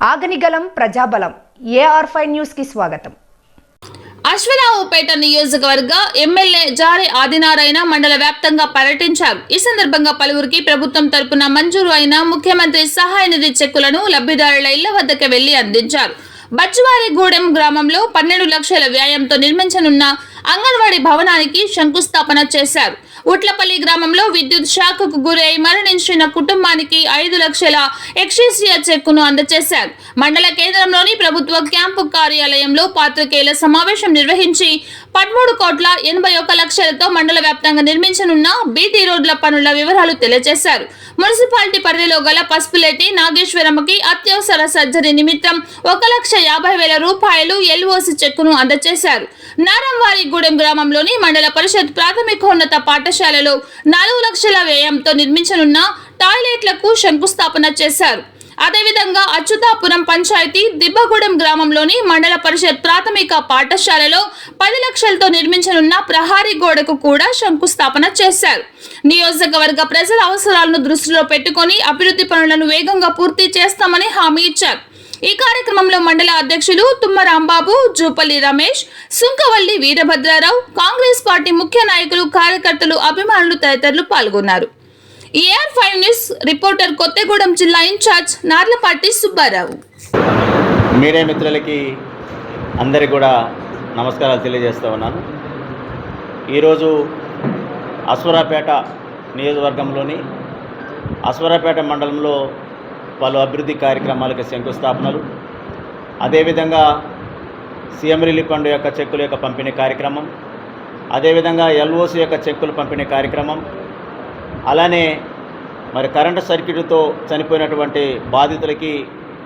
ఆగనిగలం ప్రజాబలం AR five న్యూస్కి స్వాగతం. అశ్వరావుపేట నియోజకవర్గ ఎమ్మెల్యే జారి ఆదినారాయణ మండల వ్యాప్తంగా పర్యటించారు. ఈ సందర్భంగా పలువురికి ప్రభుత్వం తరపున మంజూరు అయిన ముఖ్యమంత్రి సహాయ నిధి చెక్కులను లబ్ధిదారుల ఇళ్ళ వద్దకు వెళ్ళి అందించారు. బచ్చువారిగూడెం గ్రామంలో పన్నెండు లక్షల వ్యయంతో నిర్మించనున్న అంగన్వాడీ భవనానికి శంకుస్థాపన చేశారు. ఉట్లపల్లి గ్రామంలో విద్యుత్ షాక్కు గురై మరణించిన కుటుంబానికి ఐదు లక్షల ఎక్స్ట్రీసియా చెక్కును అందజేశారు. మండల కేంద్రంలోని ప్రభుత్వ క్యాంపు కార్యాలయంలో పాత్రికేయుల సమావేశం నిర్వహించి పదమూడు కోట్ల ఎనభై ఒక్క లక్షలతో మండల వ్యాప్తంగా నిర్మించనున్న బీటీ రోడ్ల పనుల వివరాలు తెలియజేశారు. మున్సిపాలిటీ పరిధిలో గల పసుపులేటి నాగేశ్వరమ్మకి అత్యవసర సర్జరీ నిమిత్తం ఒక లక్ష యాభై వేల రూపాయలు ఎల్ఓసి చెక్కును అందజేశారు. నారంవారిగూడెం గ్రామంలోని మండల పరిషత్ ప్రాథమికోన్నత పాఠశాల పాఠశాలలో నాలుగు లక్షల వ్యయంతో నిర్మించనున్న టాయిలెట్లకు శంకుస్థాపన చేశారు. అదేవిధంగా అచ్యుతాపురం పంచాయతీ దిబ్బగూడెం గ్రామంలోని మండల పరిషత్ ప్రాథమిక పాఠశాలలో పది లక్షలతో నిర్మించనున్న ప్రహారీ గోడకు కూడా శంకుస్థాపన చేశారు. నియోజకవర్గ ప్రజల అవసరాలను దృష్టిలో పెట్టుకొని అభివృద్ధి పనులను వేగంగా పూర్తి చేస్తామని హామీ ఇచ్చారు. ఈ కార్యక్రమంలో మండల అధ్యక్షులు తుమ్మ రాంబాబు జూపల్లి రమేష్ సుంకవల్లి వీరభద్రారావు కాంగ్రెస్ పార్టీ ముఖ్య నాయకులు కార్యకర్తలు అభిమానులు తదితరులు పాల్గొన్నారు. AR five news reporter Kothagudem జిల్లా ఇన్ఛార్జ్ నార్లపాటి సుబ్బారావు. మీడియా మిత్రులకి అందరికి కూడా నమస్కారాలు తెలియజేస్తూ ఉన్నాను. ఈరోజు అశ్వరాపేట నియోజకవర్గంలోని అశ్వరాపేట మండలంలో పలు అభివృద్ధి కార్యక్రమాలకు శంకుస్థాపనలు. అదేవిధంగా సీఎం రిలీఫ్ ఫండ్ యొక్క చెక్కుల యొక్క పంపిణీ కార్యక్రమం. అదేవిధంగా ఎల్ఓసి యొక్క చెక్కులు పంపిణీ కార్యక్రమం. అలానే మరి కరెంటు సర్క్యూట్తో చనిపోయినటువంటి బాధితులకి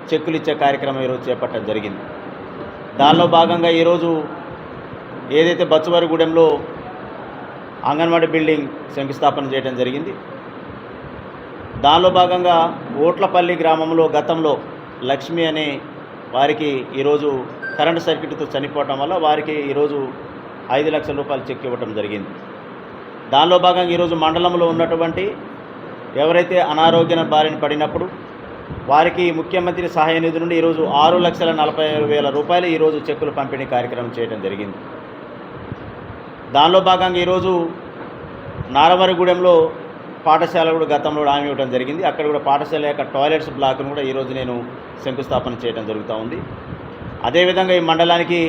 చెక్కులు ఇచ్చే కార్యక్రమం ఈరోజు చేపట్టడం జరిగింది. దానిలో భాగంగా ఈరోజు ఏదైతే బచ్చువారిగూడెంలో అంగన్వాడీ బిల్డింగ్ శంకుస్థాపన చేయడం జరిగింది. దానిలో భాగంగా ఓట్లపల్లి గ్రామంలో గతంలో లక్ష్మి అనే వారికి ఈరోజు కరెంటు సర్క్యూట్తో చనిపోవటం వల్ల వారికి ఈరోజు ఐదు లక్షల రూపాయలు చెక్ ఇవ్వటం జరిగింది. దానిలో భాగంగా ఈరోజు మండలంలో ఉన్నటువంటి ఎవరైతే అనారోగ్య బారిన పడినప్పుడు వారికి ముఖ్యమంత్రి సహాయ నిధి నుండి ఈరోజు ఆరు లక్షల నలభై వేల రూపాయలు ఈరోజు చెక్కులు పంపిణీ కార్యక్రమం చేయడం జరిగింది. దానిలో భాగంగా ఈరోజు నారవరిగూడెంలో పాఠశాల కూడా గతంలో కూడా హామీ ఇవ్వడం జరిగింది. అక్కడ కూడా పాఠశాల యొక్క టాయిలెట్స్ బ్లాక్ను కూడా ఈరోజు నేను శంకుస్థాపన చేయడం జరుగుతూ ఉంది. అదేవిధంగా ఈ మండలానికి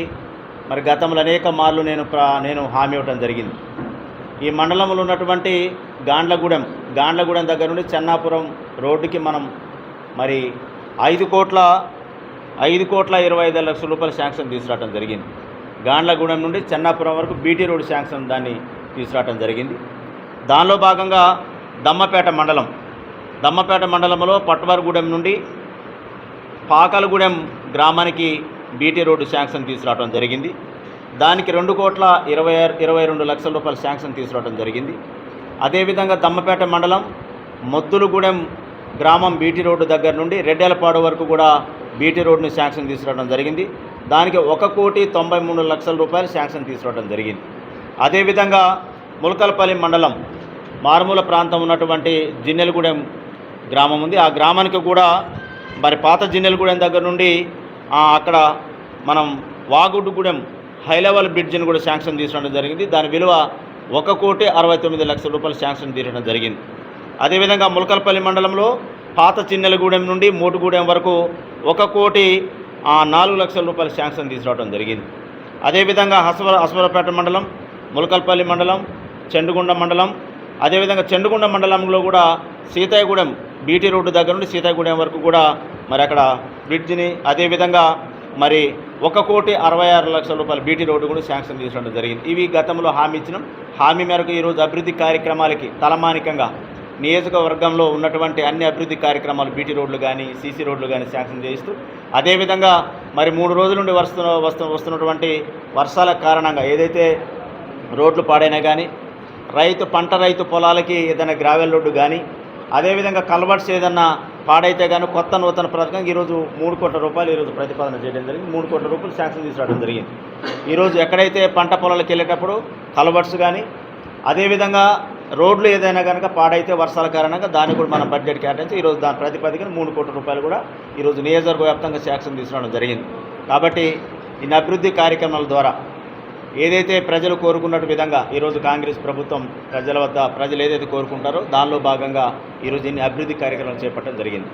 మరి గతంలో అనేక మార్లు నేను నేను హామీ ఇవ్వడం జరిగింది. ఈ మండలంలో ఉన్నటువంటి గాండ్లగూడెం గాండ్లగూడెం దగ్గర నుండి చెన్నాపురం రోడ్డుకి మనం మరి ఐదు కోట్ల ఐదు కోట్ల ఇరవై ఐదు లక్షల రూపాయల శాంక్షన్ తీసుకురావడం జరిగింది. గాండ్లగూడెం నుండి చెన్నాపురం వరకు బీటీ రోడ్ శాంక్షన్ దాన్ని తీసుకురావడం జరిగింది. దానిలో భాగంగా దమ్మపేట మండలం. దమ్మపేట మండలంలో పట్వారిగూడెం నుండి పాకలగూడెం గ్రామానికి బీటీ రోడ్డు శాంక్షన్ తీసుకురావడం జరిగింది. దానికి రెండు కోట్ల ఇరవై ఇరవై రెండు లక్షల రూపాయల శాంక్షన్ తీసుకురావడం జరిగింది. అదేవిధంగా దమ్మపేట మండలం మొత్తులుగూడెం గ్రామం బీటీ రోడ్డు దగ్గర నుండి రెడ్డెలపాడు వరకు కూడా బీటీ రోడ్డును శాంక్షన్ తీసుకురావడం జరిగింది. దానికి ఒక కోటి తొంభై మూడు లక్షల రూపాయలు శాంక్షన్ తీసుకురావడం జరిగింది. అదేవిధంగా ములకలపల్లి మండలం మారుమూల ప్రాంతం ఉన్నటువంటి జిన్నెలగూడెం గ్రామం ఉంది. ఆ గ్రామానికి కూడా మరి పాత జిన్నెలగూడెం దగ్గర నుండి అక్కడ మనం వాగుడుగూడెం హై లెవెల్ బ్రిడ్జిని కూడా శాంక్షన్ తీసుకోవడం జరిగింది. దాని విలువ ఒక కోటి అరవై తొమ్మిది లక్షల రూపాయలు శాంక్షన్ తీయడం జరిగింది. అదేవిధంగా ములకల్పల్లి మండలంలో పాత చిన్నెలగూడెం నుండి మోటుగూడెం వరకు ఒక కోటి నాలుగు లక్షల రూపాయల శాంక్షన్ తీసుకురావడం జరిగింది. అదేవిధంగా హసవర హస్వరపేట మండలం ములకల్పల్లి మండలం చెండుగుండ మండలం అదేవిధంగా చెండుగుండ మండలంలో కూడా సీతాయగూడెం బీటీ రోడ్డు దగ్గర నుండి సీతాయగూడెం వరకు కూడా మరి అక్కడ బ్రిడ్జిని అదేవిధంగా మరి ఒక కోటి అరవై ఆరు లక్షల రూపాయల బీటీ రోడ్డు కూడా శాంక్షన్ చేసినట్టు జరిగింది. ఇవి గతంలో హామీ ఇచ్చిన. హామీ మేరకు ఈరోజు అభివృద్ధి కార్యక్రమాలకి తలమానికంగా నియోజకవర్గంలో ఉన్నటువంటి అన్ని అభివృద్ధి కార్యక్రమాలు బీటీ రోడ్లు కానీ సీసీ రోడ్లు కానీ శాంక్షన్ చేయిస్తూ అదేవిధంగా మరి మూడు రోజుల నుండి వస్తున్న వస్తు వస్తున్నటువంటి వర్షాల కారణంగా ఏదైతే రోడ్లు పాడైనా కానీ రైతు పంట రైతు పొలాలకి ఏదైనా గ్రావెల్ రోడ్డు కానీ అదేవిధంగా కల్వర్ట్స్ ఏదన్నా పాడైతే కానీ కొత్త నూతన పథకం ఈరోజు మూడు కోట్ల రూపాయలు ఈరోజు ప్రతిపాదన చేయడం జరిగింది. మూడు కోట్ల రూపాయలు శాంక్షన్ తీసుకురావడం జరిగింది. ఈరోజు ఎక్కడైతే పంట పొలాలకు వెళ్ళేటప్పుడు కల్వర్ట్స్ కానీ అదేవిధంగా రోడ్లు ఏదైనా కనుక పాడైతే వర్షాల కారణంగా దాన్ని కూడా మనం బడ్జెట్ కేటాయించి ఈరోజు దాని ప్రతిపాదికన మూడు కోట్ల రూపాయలు కూడా ఈరోజు నియోజకవర్గ వ్యాప్తంగా శాంక్షన్ తీసుకోవడం జరిగింది. కాబట్టి ఇన్ని అభివృద్ధి కార్యక్రమాల ద్వారా ఏదైతే ప్రజలు కోరుకున్నట్టు విధంగా ఈరోజు కాంగ్రెస్ ప్రభుత్వం ప్రజల వద్ద ప్రజలు ఏదైతే కోరుకుంటారో దానిలో భాగంగా ఈరోజు దీన్ని అభివృద్ధి కార్యక్రమం చేపట్టడం జరిగింది.